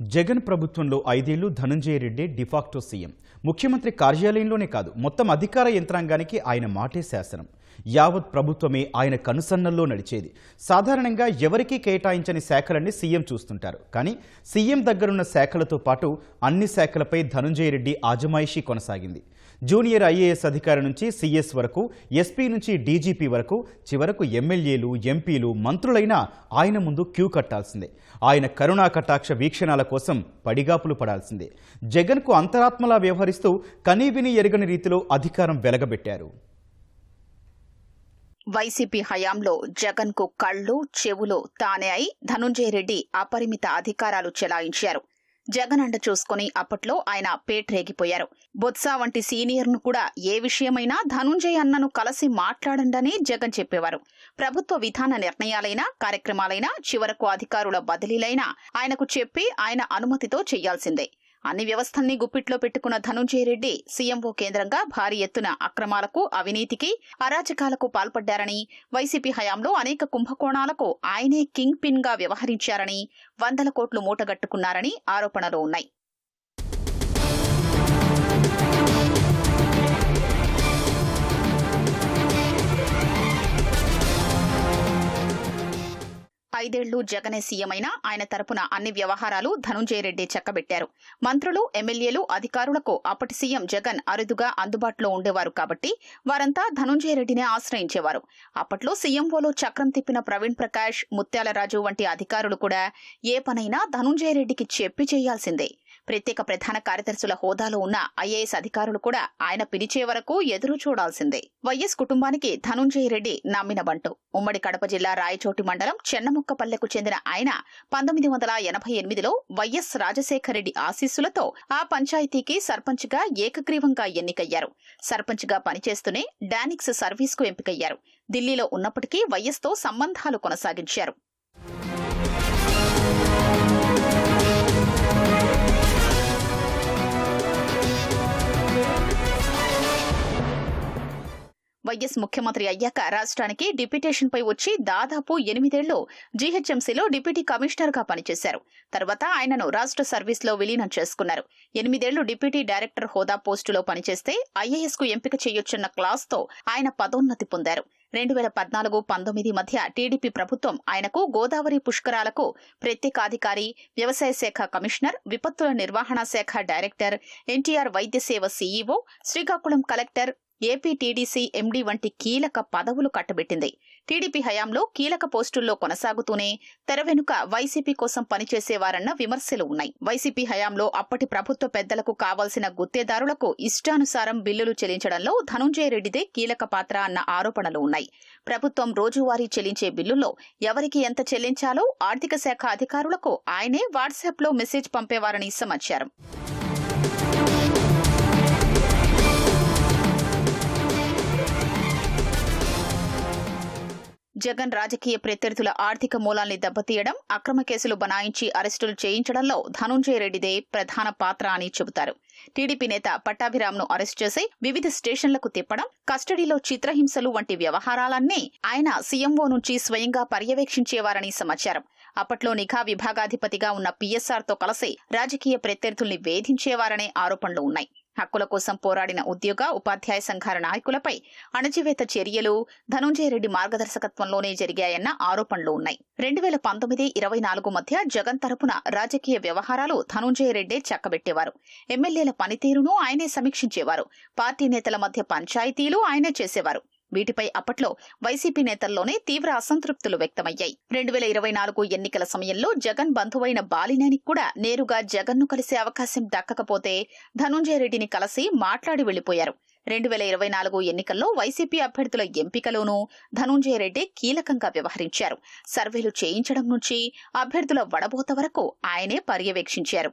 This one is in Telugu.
జగన్ ప్రభుత్వంలో ఐదేళ్ళు ధనంజయ రెడ్డి డిఫాక్టో సీఎం. ముఖ్యమంత్రి కార్యాలయంలోనే కాదు మొత్తం అధికార యంత్రాంగానికి ఆయన మాటే శాసనం. యావత్ ప్రభుత్వమే ఆయన కనుసన్నల్లో నడిచేది. సాధారణంగా ఎవరికీ కేటాయించని శాఖలన్నీ సీఎం చూస్తుంటారు. కానీ సీఎం దగ్గరున్న శాఖలతో పాటు అన్ని శాఖలపై ధనంజయ రెడ్డి ఆజమాయిషీ కొనసాగింది. జూనియర్ ఐఏఎస్ అధికారి నుంచి సీఎస్ వరకు ఎస్పీ నుంచి డీజీపీ వరకు చివరకు ఎమ్మెల్యేలు ఎంపీలు మంత్రులైనా ఆయన ముందు క్యూ కట్టాల్సిందే. ఆయన కరుణా కటాక్ష వీక్షణాల కోసం పడిగాపులు పడాల్సిందే. జగన్కు అంతరాత్మలా వ్యవహరిస్తూ కనీవిని ఎరగని రీతిలో అధికారం వెలగబెట్టారు. వైసీపీ హయాంలో జగన్కు కళ్ళు చెవులు తానే అయి ధనుంజయ రెడ్డి అపరిమిత అధికారాలు చెలాయించారు. జగన్ అండ చూసుకుని అప్పట్లో ఆయన పేట్రేగిపోయారు బొత్స వంటి సీనియర్ను కూడా ఏ విషయమైనా ధనుంజయ అన్నను కలిసి మాట్లాడండని జగన్ చెప్పేవారు. ప్రభుత్వ విధాన నిర్ణయాలైనా కార్యక్రమాలైనా చివరకు అధికారుల బదిలీలైనా ఆయనకు చెప్పి ఆయన అనుమతితో చేయాల్సిందే. అన్ని వ్యవస్థల్ని గుప్పిట్లో పెట్టుకున్న ధనుంజయ రెడ్డి సీఎంఓ కేంద్రంగా భారీ ఎత్తున అక్రమాలకు అవినీతికి అరాచకాలకు పాల్పడ్డారని వైసీపీ హయాంలో అనేక కుంభకోణాలకు ఆయనే కింగ్ పిన్గా వ్యవహరించారని వందల కోట్లు మూటగట్టుకున్నారని ఆరోపణలు ఉన్నాయి. ఐదేళ్ళు జగనే సీఎమైనా ఆయన తరపున అన్ని వ్యవహారాలు ధనుంజయ రెడ్డి చక్కబెట్టారు. మంత్రులు ఎమ్మెల్యేలు అధికారులకు అప్పటి సీఎం జగన్ అరుదుగా అందుబాటులో ఉండేవారు కాబట్టి వారంతా ధనుంజయ రెడ్డినే ఆశ్రయించేవారు. అప్పట్లో సీఎంఓలో చక్రం తిప్పిన ప్రవీణ్ ప్రకాష్ ముత్యాలరాజు వంటి అధికారులు కూడా ఏ పనైనా ధనుంజయ రెడ్డికి చెప్పి చేయాల్సిందే. ప్రత్యేక ప్రధాన కార్యదర్శుల హోదాలో ఉన్న ఐఏఎస్ అధికారులు కూడా ఆయన పిలిచే వరకు ఎదురు చూడాల్సిందే. వైఎస్ కుటుంబానికి ధనుంజయ రెడ్డి నమ్మిన బంటు. ఉమ్మడి కడప జిల్లా రాయచోటి మండలం చెన్నముక్కపల్లెకు చెందిన ఆయన పంతొమ్మిది వందల ఎనభై ఎనిమిదిలో వైఎస్ రాజశేఖర రెడ్డి ఆశీస్సులతో ఆ పంచాయతీకి సర్పంచ్గా ఏకగ్రీవంగా ఎన్నికయ్యారు. సర్పంచ్గా పనిచేస్తూనే డానిక్స్ సర్వీస్కు ఎంపికయ్యారు. ఢిల్లీలో ఉన్నప్పటికీ వైఎస్తో సంబంధాలు కొనసాగించారు. వైఎస్ ముఖ్యమంత్రి అయ్యాక రాష్ట్రానికి డిప్యూటేషన్ పై వచ్చి దాదాపు ఎనిమిదేళ్ళు జీహెచ్ఎంసీలో డిప్యూటీ కమిషనర్గా పనిచేశారు. తర్వాత ఆయనను రాష్ట్ర సర్వీస్లో విలీనం చేసుకున్నారు. ఎనిమిదేళ్ళు డిప్యూటీ డైరెక్టర్ హోదా పోస్టులో పనిచేస్తే ఐఏఎస్కు ఎంపిక చేయొచ్చన్న క్లాస్తో ఆయన పదోన్నతి పొందారు. రెండు వేల పద్నాలుగు పంతొమ్మిది మధ్య టీడీపీ ప్రభుత్వం ఆయనకు గోదావరి పుష్కరాలకు ప్రత్యేకాధికారి వ్యవసాయ శాఖ కమిషనర్ విపత్తుల నిర్వహణ శాఖ director NTR Vaidya Seva CEO Srikakulam collector AP TDC MD వంటి కీలక పదవులు కట్టబెట్టింది. టీడీపీ హయాంలో కీలక పోస్టుల్లో కొనసాగుతూనే తెర వెనుక వైసీపీ కోసం పనిచేసేవారన్న విమర్శలు ఉన్నాయి. వైసీపీ హయాంలో అప్పటి ప్రభుత్వ పెద్దలకు కావాల్సిన గుత్తేదారులకు ఇష్టానుసారం బిల్లులు చెల్లించడంలో ధనుంజయ రెడ్డిదే కీలక పాత్ర అన్న ఆరోపణలు ఉన్నాయి. ప్రభుత్వం రోజువారీ చెల్లించే బిల్లుల్లో ఎవరికి ఎంత చెల్లించాలో ఆర్థిక శాఖ అధికారులకు ఆయనే వాట్సాప్లో మెసేజ్ పంపేవారని సమాచారం. జగన్ రాజకీయ ప్రత్యర్థుల ఆర్థిక మూలాల్ని దెబ్బతీయడం అక్రమ కేసులు బనాయించి అరెస్టులు చేయించడంలో ధనుంజయ రెడ్డిదే ప్రధాన పాత్ర అని చెబుతారు. టీడీపీ నేత పట్టాభిరామ్ను అరెస్ట్ చేసి వివిధ స్టేషన్లకు తిప్పడం కస్టడీలో చిత్రహింసలు వంటి వ్యవహారాలన్నీ ఆయన సీఎంఓ నుంచి స్వయంగా పర్యవేక్షించేవారని సమాచారం. అప్పట్లో నిఘా విభాగాధిపతిగా ఉన్న పీఎస్ఆర్తో కలిసి రాజకీయ ప్రత్యర్థుల్ని వేధించేవారనే ఆరోపణలు ఉన్నాయి. హక్కుల కోసం పోరాడిన ఉద్యోగ ఉపాధ్యాయ సంఘాల నాయకులపై అణచివేత చర్యలు ధనుంజయ రెడ్డి మార్గదర్శకత్వంలోనే జరిగాయన్న ఆరోపణలు ఉన్నాయి. రెండు వేల పంతొమ్మిది ఇరవై నాలుగు మధ్య జగన్ తరపున రాజకీయ వ్యవహారాలు ధనుంజయ రెడ్డే చక్కబెట్టేవారు. ఎమ్మెల్యేల పనితీరును ఆయనే సమీక్షించేవారు. పార్టీ నేతల మధ్య పంచాయతీలు ఆయనే చేసేవారు. వీటిపై అప్పట్లో వైసీపీ నేతల్లోనే తీవ్ర అసంతృప్తులు వ్యక్తమయ్యాయి. రెండు వేల ఇరవై నాలుగు ఎన్నికల సమయంలో జగన్ బంధువైన బాలినేని కూడా నేరుగా జగన్ను కలిసే అవకాశం దక్కకపోతే ధనుంజయ రెడ్డిని కలిసి మాట్లాడి వెళ్ళిపోయారు రెండు వేల ఇరవై నాలుగు ఎన్నికల్లో వైసీపీ అభ్యర్థుల ఎంపికలోనూ ధనుంజయ రెడ్డి కీలకంగా వ్యవహరించారు. సర్వేలు చేయించడం నుంచి అభ్యర్థుల వడబోత వరకు ఆయనే పర్యవేక్షించారు.